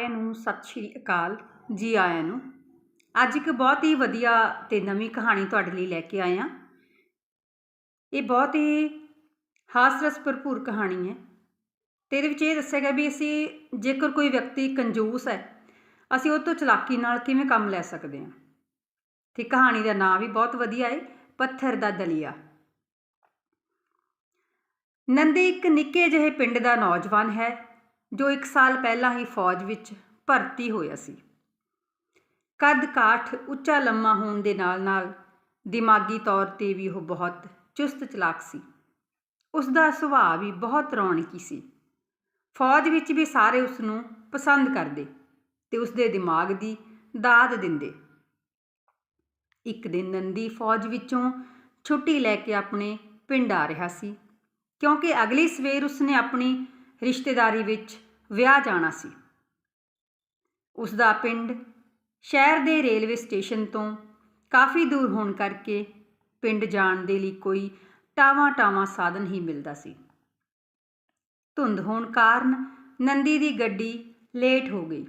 ਸਾਰਿਆਂ ਨੂੰ ਸਤਿ ਸ਼੍ਰੀ ਅਕਾਲ ਜੀ ਆਇਆਂ ਨੂੰ। ਅੱਜ ਇੱਕ ਬਹੁਤ ਹੀ ਵਧੀਆ ਤੇ ਨਵੀਂ ਕਹਾਣੀ ਤੁਹਾਡੇ ਲਈ ਲੈ ਕੇ ਆਏ ਹਾਂ ਇਹ ਬਹੁਤ ਹੀ ਹਾਸ ਰਸ ਭਰਪੂਰ ਕਹਾਣੀ ਹੈ। ਤੇ ਇਹਦੇ ਵਿੱਚ ਇਹ ਦੱਸਿਆ ਗਿਆ ਵੀ ਅਸੀਂ ਜੇਕਰ ਕੋਈ ਵਿਅਕਤੀ ਕੰਜੂਸ ਹੈ, ਅਸੀਂ ਉਹ ਤੋਂ ਚਲਾਕੀ ਨਾਲ ਕਿਵੇਂ ਕੰਮ ਲੈ ਸਕਦੇ ਹਾਂ? ਤੇ ਕਹਾਣੀ ਦਾ ਨਾਮ ਵੀ ਬਹੁਤ ਵਧੀਆ ਹੈ ਪੱਥਰ ਦਾ ਦਲੀਆ। ਨੰਦੀ ਇੱਕ ਨਿੱਕੇ ਜਿਹੇ ਪਿੰਡ ਦਾ ਨੌਜਵਾਨ ਹੈ ਜੋ 1 ਸਾਲ ਪਹਿਲਾਂ ਹੀ ਫੌਜ ਵਿੱਚ ਭਰਤੀ ਹੋਇਆ ਸੀ। ਕੱਦ ਕਾਠ ਉੱਚਾ ਲੰਮਾ ਹੋਣ ਦੇ ਨਾਲ-ਨਾਲ ਦਿਮਾਗੀ ਤੌਰ ਤੇ ਵੀ ਉਹ ਬਹੁਤ ਚੁਸਤ ਚਲਾਕ ਸੀ। ਉਸ ਦਾ ਸੁਭਾਅ ਵੀ ਬਹੁਤ ਰੌਣਕੀ ਸੀ। ਫੌਜ ਵਿੱਚ ਵੀ ਸਾਰੇ ਉਸ ਨੂੰ ਪਸੰਦ ਕਰਦੇ ਤੇ ਉਸ ਦੇ ਦਿਮਾਗ ਦੀ ਦਾਦ ਦਿੰਦੇ। ਇੱਕ ਦਿਨ ਨੰਦੀ ਫੌਜ ਵਿੱਚੋਂ ਛੁੱਟੀ ਲੈ ਕੇ ਆਪਣੇ ਪਿੰਡ ਆ ਰਿਹਾ ਸੀ ਕਿਉਂਕਿ ਅਗਲੀ ਸਵੇਰ ਉਸਨੇ ਆਪਣੀ ਰਿਸ਼ਤੇਦਾਰੀ ਵਿੱਚ ਵਿਆਹ ਜਾਣਾ ਸੀ। ਉਸ ਦਾ ਪਿੰਡ ਸ਼ਹਿਰ ਦੇ ਰੇਲਵੇ ਸਟੇਸ਼ਨ ਤੋਂ ਕਾਫੀ ਦੂਰ ਹੋਣ ਕਰਕੇ ਪਿੰਡ ਜਾਣ ਦੇ ਲਈ ਕੋਈ ਟਾਵਾਂ ਟਾਵਾਂ ਸਾਧਨ ਹੀ ਮਿਲਦਾ ਸੀ। ਧੁੰਦ ਹੋਣ ਕਾਰਨ ਨੰਦੀ ਦੀ ਗੱਡੀ ਲੇਟ ਹੋ ਗਈ।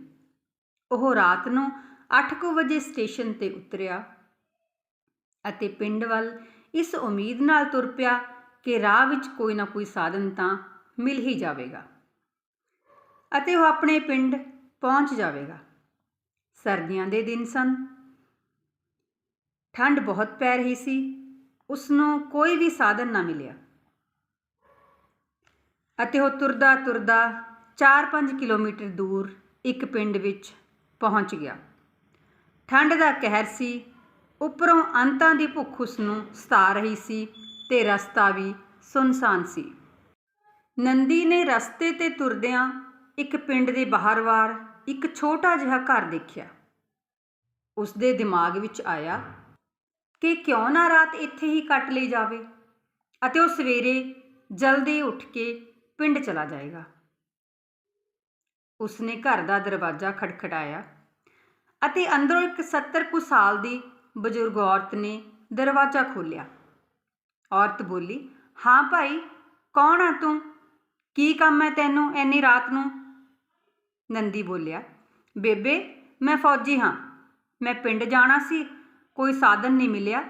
ਉਹ ਰਾਤ ਨੂੰ 8:00 ਵਜੇ ਸਟੇਸ਼ਨ ਤੇ ਉਤਰਿਆ ਅਤੇ ਪਿੰਡ ਵੱਲ ਇਸ ਉਮੀਦ ਨਾਲ ਤੁਰ ਪਿਆ ਕਿ ਰਾਹ ਵਿੱਚ ਕੋਈ ਨਾ ਕੋਈ ਸਾਧਨ ਤਾਂ ਮਿਲ ਹੀ ਜਾਵੇਗਾ। ਅਤੇ ਉਹ ਆਪਣੇ ਪਿੰਡ ਪਹੁੰਚ ਜਾਵੇਗਾ। ਸਰਦੀਆਂ ਦੇ ਦਿਨ ਸਨ। ਠੰਡ ਬਹੁਤ ਪੈ ਰਹੀ ਸੀ। ਉਸ ਨੂੰ ਕੋਈ ਵੀ ਸਾਧਨ ਨਾ ਮਿਲਿਆ। ਅਤੇ ਉਹ ਤੁਰਦਾ ਤੁਰਦਾ 4-5 ਕਿਲੋਮੀਟਰ ਦੂਰ ਇੱਕ ਪਿੰਡ ਵਿੱਚ ਪਹੁੰਚ ਗਿਆ। ਠੰਡ ਦਾ ਕਹਿਰ ਸੀ। ਉੱਪਰੋਂ ਅੰਤਾਂ ਦੀ ਭੁੱਖ ਉਸ ਨੂੰ ਸਤਾ ਰਹੀ ਸੀ ਤੇ ਰਸਤਾ ਵੀ ਸੁਨਸਾਨ ਸੀ। ਨੰਦੀ ਨੇ ਰਸਤੇ ਤੇ ਤੁਰਦਿਆਂ ਇੱਕ ਪਿੰਡ ਦੇ ਬਾਹਰਵਾਰ ਇੱਕ ਛੋਟਾ ਜਿਹਾ ਘਰ ਦੇਖਿਆ। ਉਸ ਦੇ ਦਿਮਾਗ ਵਿੱਚ ਆਇਆ ਕਿ ਕਿਉਂ ਨਾ ਰਾਤ ਇੱਥੇ ਹੀ ਕੱਟ ਲਈ ਜਾਵੇ ਅਤੇ ਉਹ ਸਵੇਰੇ ਜਲਦੀ ਉੱਠ ਕੇ ਪਿੰਡ ਚਲਾ ਜਾਏਗਾ। ਉਸਨੇ ਘਰ ਦਾ ਦਰਵਾਜ਼ਾ ਖੜਖੜਾਇਆ ਅਤੇ ਅੰਦਰੋਂ ਇੱਕ 70 ਕੁ ਸਾਲ ਦੀ ਬਜ਼ੁਰਗ ਔਰਤ ਨੇ ਦਰਵਾਜ਼ਾ ਖੋਲ੍ਹਿਆ। ਔਰਤ ਬੋਲੀ, ਹਾਂ ਭਾਈ, ਕੌਣ ਆ ਤੂੰ? ਕੀ ਕੰਮ ਹੈ ਤੈਨੂੰ ਐਨੀ ਰਾਤ ਨੂੰ? ਨੰਦੀ ਬੋਲਿਆ, ਬੇਬੇ, ਮੈਂ ਫੌਜੀ ਹਾਂ। ਮੈਂ ਪਿੰਡ ਜਾਣਾ ਸੀ, ਕੋਈ ਸਾਧਨ ਨਹੀਂ ਮਿਲਿਆ।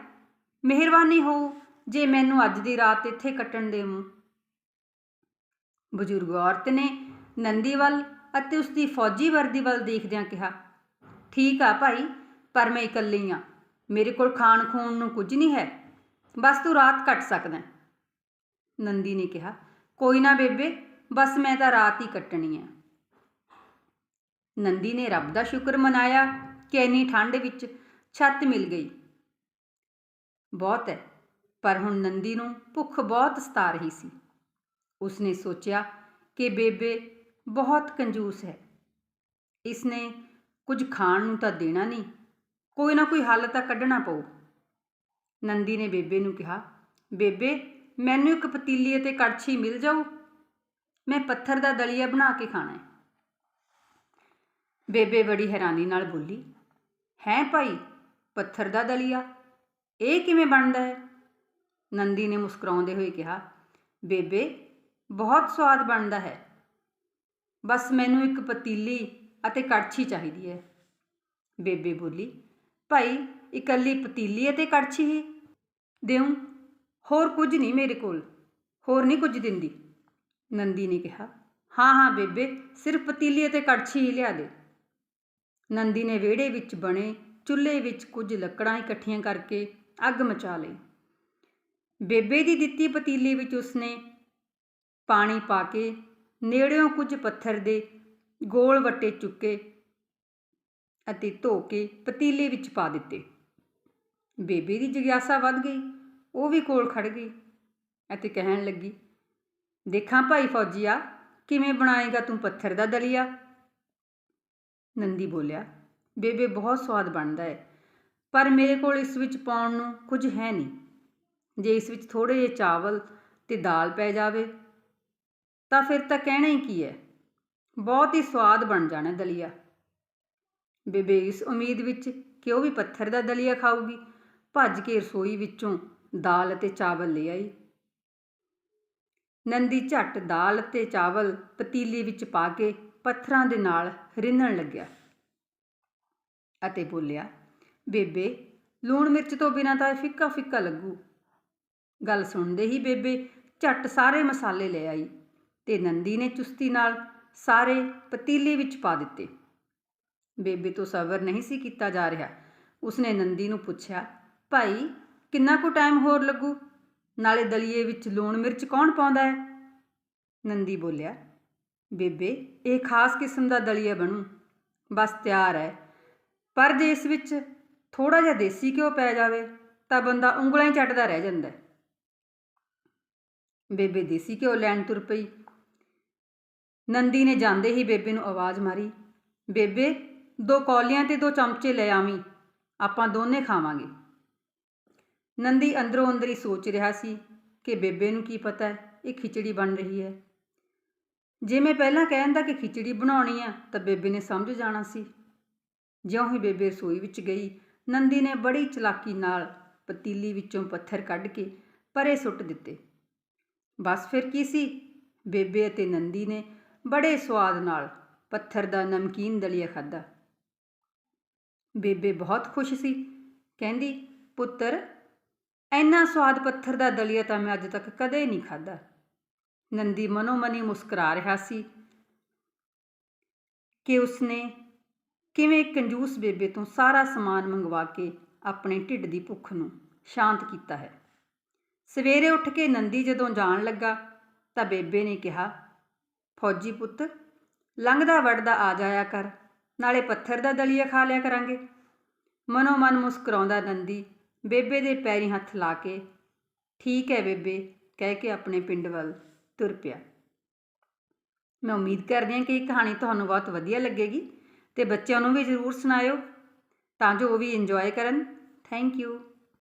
ਮਿਹਰਬਾਨੀ ਹੋਊ ਜੇ ਮੈਨੂੰ ਅੱਜ ਦੀ ਰਾਤ ਇੱਥੇ ਕੱਟਣ ਦੇਵੋ। ਬਜ਼ੁਰਗ ਔਰਤ ਨੇ ਨੰਦੀ ਵੱਲ ਅਤੇ ਉਸ ਦੀ ਫੌਜੀ ਵਰਦੀ ਵੱਲ ਦੇਖਦਿਆਂ ਕਿਹਾ, ਠੀਕ ਆ ਭਾਈ, ਪਰ ਮੈਂ ਇਕੱਲੀ ਆ ਮੇਰੇ ਕੋਲ ਖਾਣ ਖੂਣ ਨੂੰ ਕੁਝ ਨਹੀਂ ਹੈ। ਬਸ ਤੂੰ ਰਾਤ ਕੱਟ ਸਕਦਾ ਨੰਦੀ ਨੇ ਕਿਹਾ ਕੋਈ ਨਾ ਬੇਬੇ, ਬਸ ਮੈਂ ਤਾਂ ਰਾਤ ਹੀ ਕੱਟਣੀ ਆ। ਨੰਦੀ ਨੇ ਰੱਬ ਦਾ ਸ਼ੁਕਰ ਮਨਾਇਆ, ਕਿ ਇੰਨੀ ਠੰਡ ਵਿੱਚ ਛੱਤ ਮਿਲ ਗਈ। ਬਹੁਤ ਹੈ, ਪਰ ਹੁਣ ਨੰਦੀ ਨੂੰ ਭੁੱਖ ਬਹੁਤ ਸਤਾ ਰਹੀ ਸੀ। ਉਸਨੇ ਸੋਚਿਆ ਕਿ ਬੇਬੇ ਬਹੁਤ ਕੰਜੂਸ ਹੈ। ਇਸਨੇ ਕੁਝ ਖਾਣ ਨੂੰ ਤਾਂ ਦੇਣਾ ਨਹੀਂ, ਕੋਈ ਨਾ ਕੋਈ ਹੱਲ ਤਾਂ ਕੱਢਣਾ ਪਊ। ਨੰਦੀ ਨੇ ਬੇਬੇ ਨੂੰ ਕਿਹਾ, ਬੇਬੇ ਮੈਨੂੰ ਇੱਕ ਪਤੀਲੀ ਅਤੇ ਕੜਛੀ ਮਿਲ ਜਾਊ। ਮੈਂ ਪੱਥਰ ਦਾ ਦਲੀਆ ਬਣਾ ਕੇ ਖਾਣਾ ਹੈ। ਬੇਬੇ ਬੜੀ ਹੈਰਾਨੀ ਨਾਲ ਬੋਲੀ, ਹੈ ਭਾਈ, ਪੱਥਰ ਦਾ ਦਲੀਆ? ਇਹ ਕਿਵੇਂ ਬਣਦਾ ਹੈ? ਨੰਦੀ ਨੇ ਮੁਸਕਰਾਉਂਦੇ ਹੋਏ ਕਿਹਾ, ਬੇਬੇ, ਬਹੁਤ ਸਵਾਦ ਬਣਦਾ ਹੈ। ਬਸ ਮੈਨੂੰ ਇੱਕ ਪਤੀਲੀ ਅਤੇ ਕੜਛੀ ਚਾਹੀਦੀ ਹੈ। ਬੇਬੇ ਬੋਲੀ, ਭਾਈ, ਇਕੱਲੀ ਪਤੀਲੀ ਅਤੇ ਕੜਛੀ ਹੀ? ਦਿਉ ਹੋਰ ਕੁਝ ਨਹੀਂ ਮੇਰੇ ਕੋਲ। ਹੋਰ ਨਹੀਂ ਕੁਝ ਦਿੰਦੀ। ਨੰਦੀ ਨੇ ਕਿਹਾ, ਹਾਂ ਹਾਂ, ਬੇਬੇ, ਸਿਰਫ ਪਤੀਲੀ ਅਤੇ ਕੜਛੀ ਹੀ ਲਿਆ ਦੇ। ਨੰਦੀ ਨੇ ਵਿਹੜੇ ਵਿੱਚ ਬਣੇ, ਚੁੱਲ੍ਹੇ ਵਿੱਚ ਕੁਝ ਲੱਕੜਾਂ ਇਕੱਠੀਆਂ ਕਰਕੇ ਅੱਗ ਮਚਾ ਲਈ। ਬੇਬੇ ਦੀ ਦਿੱਤੀ ਪਤੀਲੀ ਵਿੱਚ ਉਸਨੇ ਪਾਣੀ ਪਾ ਕੇ ਨੇੜਿਓਂ ਕੁਝ ਪੱਥਰ ਦੇ ਗੋਲ ਵੱਟੇ ਚੁੱਕੇ ਅਤੇ ਧੋ ਕੇ ਪਤੀਲੇ ਵਿੱਚ ਪਾ ਦਿੱਤੇ। ਬੇਬੇ ਦੀ ਜਿਗਿਆਸਾ ਵੱਧ ਗਈ। ਉਹ ਵੀ ਕੋਲ ਖੜ ਗਈ ਅਤੇ ਕਹਿਣ ਲੱਗੀ, ਦੇਖਾਂ ਭਾਈ ਫੌਜੀਆ, ਕਿਵੇਂ ਬਣਾਏਗਾ ਤੂੰ ਪੱਥਰ ਦਾ ਦਲੀਆ? ਨੰਦੀ ਬੋਲਿਆ, ਬੇਬੇ, ਬਹੁਤ ਸਵਾਦ ਬਣਦਾ ਹੈ ਪਰ ਮੇਰੇ ਕੋਲ ਇਸ ਵਿੱਚ ਪਾਉਣ ਨੂੰ ਕੁਝ ਹੈ ਨਹੀਂ। ਜੇ ਇਸ ਵਿੱਚ ਥੋੜੇ ਜਿਹੇ ਚਾਵਲ ਤੇ ਦਾਲ ਪੈ ਜਾਵੇ, ਤਾਂ ਫਿਰ ਤਾਂ ਕਹਿਣਾ ਹੀ ਕੀ ਹੈ? ਬਹੁਤ ਹੀ ਸਵਾਦ ਬਣ ਜਾਣਾ ਦਲੀਆ। ਬੇਬੇ, ਇਸ ਉਮੀਦ ਵਿੱਚ ਕਿ ਉਹ ਵੀ ਪੱਥਰ ਦਾ ਦਲੀਆ ਖਾਊਗੀ, ਭੱਜ ਕੇ ਰਸੋਈ ਵਿੱਚੋਂ ਦਾਲ ਅਤੇ ਚਾਵਲ ਲੈ ਆਈ। ਨੰਦੀ ਝੱਟ ਦਾਲ ਅਤੇ ਚਾਵਲ ਪਤੀਲੇ ਵਿੱਚ ਪਾ ਕੇ ਪੱਥਰਾਂ ਦੇ ਨਾਲ ਰਿੰਨਣ ਲੱਗਿਆ ਅਤੇ ਬੋਲਿਆ, ਬੇਬੇ, ਲੂਣ ਮਿਰਚ ਤੋਂ ਬਿਨਾਂ ਤਾਂ ਇਹ ਫਿੱਕਾ ਫਿੱਕਾ ਲੱਗੂ ਗੱਲ ਸੁਣਦੇ ਹੀ ਬੇਬੇ ਝੱਟ ਸਾਰੇ ਮਸਾਲੇ ਲੈ ਆਈ ਤੇ ਨੰਦੀ ਨੇ ਚੁਸਤੀ ਨਾਲ ਸਾਰੇ ਪਤੀਲੇ ਵਿੱਚ ਪਾ ਦਿੱਤੇ। ਬੇਬੇ ਤੋਂ ਸਬਰ ਨਹੀਂ ਸੀ ਕੀਤਾ ਜਾ ਰਿਹਾ। ਉਸਨੇ ਨੰਦੀ ਨੂੰ ਪੁੱਛਿਆ, ਭਾਈ ਕਿੰਨਾ ਕੁ ਟਾਈਮ ਹੋਰ ਲੱਗੂ? ਨਾਲੇ ਦਲੀਏ ਵਿੱਚ ਲੂਣ ਮਿਰਚ ਕੌਣ ਪਾਉਂਦਾ ਹੈ? ਨੰਦੀ ਬੋਲਿਆ, ਬੇਬੇ, ਇਹ ਖਾਸ ਕਿਸਮ ਦਾ ਦਲੀਆ ਬਣੂ। ਬਸ ਤਿਆਰ ਹੈ। ਪਰ ਜੇ ਇਸ ਵਿੱਚ ਥੋੜਾ ਜਿਹਾ ਦੇਸੀ ਘਿਓ ਪੈ ਜਾਵੇ, ਤਾਂ ਬੰਦਾ ਉਂਗਲਾਂ ਹੀ ਚੱਟਦਾ ਰਹਿ ਜਾਂਦਾ ਬੇਬੇ ਦੇਸੀ ਘਿਓ ਲੈਣ ਤੁਰ ਪਈ। ਨੰਦੀ ਨੇ ਜਾਂਦੇ ਹੀ ਬੇਬੇ ਨੂੰ ਆਵਾਜ਼ ਮਾਰੀ, ਬੇਬੇ, ਦੋ ਕੌਲੀਆਂ ਤੇ ਦੋ ਚਮਚੇ ਲੈ ਆਵੀਂ, ਆਪਾਂ ਦੋਨੇ ਖਾਵਾਂਗੇ। ਨੰਦੀ ਅੰਦਰੋਂ ਅੰਦਰ ਹੀ ਸੋਚ ਰਿਹਾ ਸੀ ਕਿ ਬੇਬੇ ਨੂੰ ਕੀ ਪਤਾ ਹੈ, ਇਹ ਖਿਚੜੀ ਬਣ ਰਹੀ ਹੈ। ਜੇ ਮੈਂ ਪਹਿਲਾਂ ਕਹਿੰਦਾ ਕਿ ਖਿਚੜੀ ਬਣਾਉਣੀ ਆ, ਤਾਂ ਬੇਬੇ ਨੇ ਸਮਝ ਜਾਣਾ ਸੀ। ਜਿਉਂ ਹੀ ਬੇਬੇ ਰਸੋਈ ਵਿੱਚ ਗਈ, ਨੰਦੀ ਨੇ ਬੜੀ ਚਲਾਕੀ ਨਾਲ ਪਤੀਲੀ ਵਿੱਚੋਂ ਪੱਥਰ ਕੱਢ ਕੇ ਪਰੇ ਸੁੱਟ ਦਿੱਤੇ। ਬਸ ਫਿਰ ਕੀ ਸੀ? ਬੇਬੇ ਅਤੇ ਨੰਦੀ ਨੇ ਬੜੇ ਸਵਾਦ ਨਾਲ ਪੱਥਰ ਦਾ ਨਮਕੀਨ ਦਲੀਆ ਖਾਧਾ। ਬੇਬੇ ਬਹੁਤ ਖੁਸ਼ ਸੀ। ਕਹਿੰਦੀ, ਪੁੱਤਰ ਇੰਨਾ ਸਵਾਦ ਪੱਥਰ ਦਾ ਦਲੀਆ ਤਾਂ ਮੈਂ ਅੱਜ ਤੱਕ ਕਦੇ ਨਹੀਂ ਖਾਧਾ। ਨੰਦੀ ਮਨੋਮਨੀ ਮੁਸਕਰਾ ਰਿਹਾ ਸੀ ਕਿ ਉਸਨੇ ਕਿਵੇਂ ਕੰਜੂਸ ਬੇਬੇ ਤੋਂ ਸਾਰਾ ਸਮਾਨ ਮੰਗਵਾ ਕੇ ਆਪਣੇ ਢਿੱਡ ਦੀ ਭੁੱਖ ਨੂੰ ਸ਼ਾਂਤ ਕੀਤਾ ਹੈ। ਸਵੇਰੇ ਉੱਠ ਕੇ ਨੰਦੀ ਜਦੋਂ ਜਾਣ ਲੱਗਾ ਤਾਂ ਬੇਬੇ ਨੇ ਕਿਹਾ, ਫੌਜੀ ਪੁੱਤ, ਲੰਘਦਾ ਵੜਦਾ ਆ ਜਾਇਆ ਕਰ, ਨਾਲੇ ਪੱਥਰ ਦਾ ਦਲੀਆ ਖਾ ਲਿਆ ਕਰਾਂਗੇ। ਮਨੋ ਮਨ ਮੁਸਕਰਾਉਂਦਾ ਨੰਦੀ ਬੇਬੇ ਦੇ ਪੈਰੀਂ ਹੱਥ ਲਾ ਕੇ, ਠੀਕ ਹੈ ਬੇਬੇ, ਕਹਿ ਕੇ ਆਪਣੇ ਪਿੰਡ ਵੱਲ ਤੁਰ ਪਿਆ। ਮੈਂ ਉਮੀਦ ਕਰਦੀ ਹਾਂ ਕਿ ਇਹ ਕਹਾਣੀ ਤੁਹਾਨੂੰ ਬਹੁਤ ਵਧੀਆ ਲੱਗੇਗੀ ਤੇ ਬੱਚਿਆਂ ਨੂੰ ਵੀ ਜ਼ਰੂਰ ਸੁਣਾਇਓ, ਤਾਂ ਜੋ ਉਹ ਵੀ ਇੰਜੋਏ ਕਰਨ। Thank you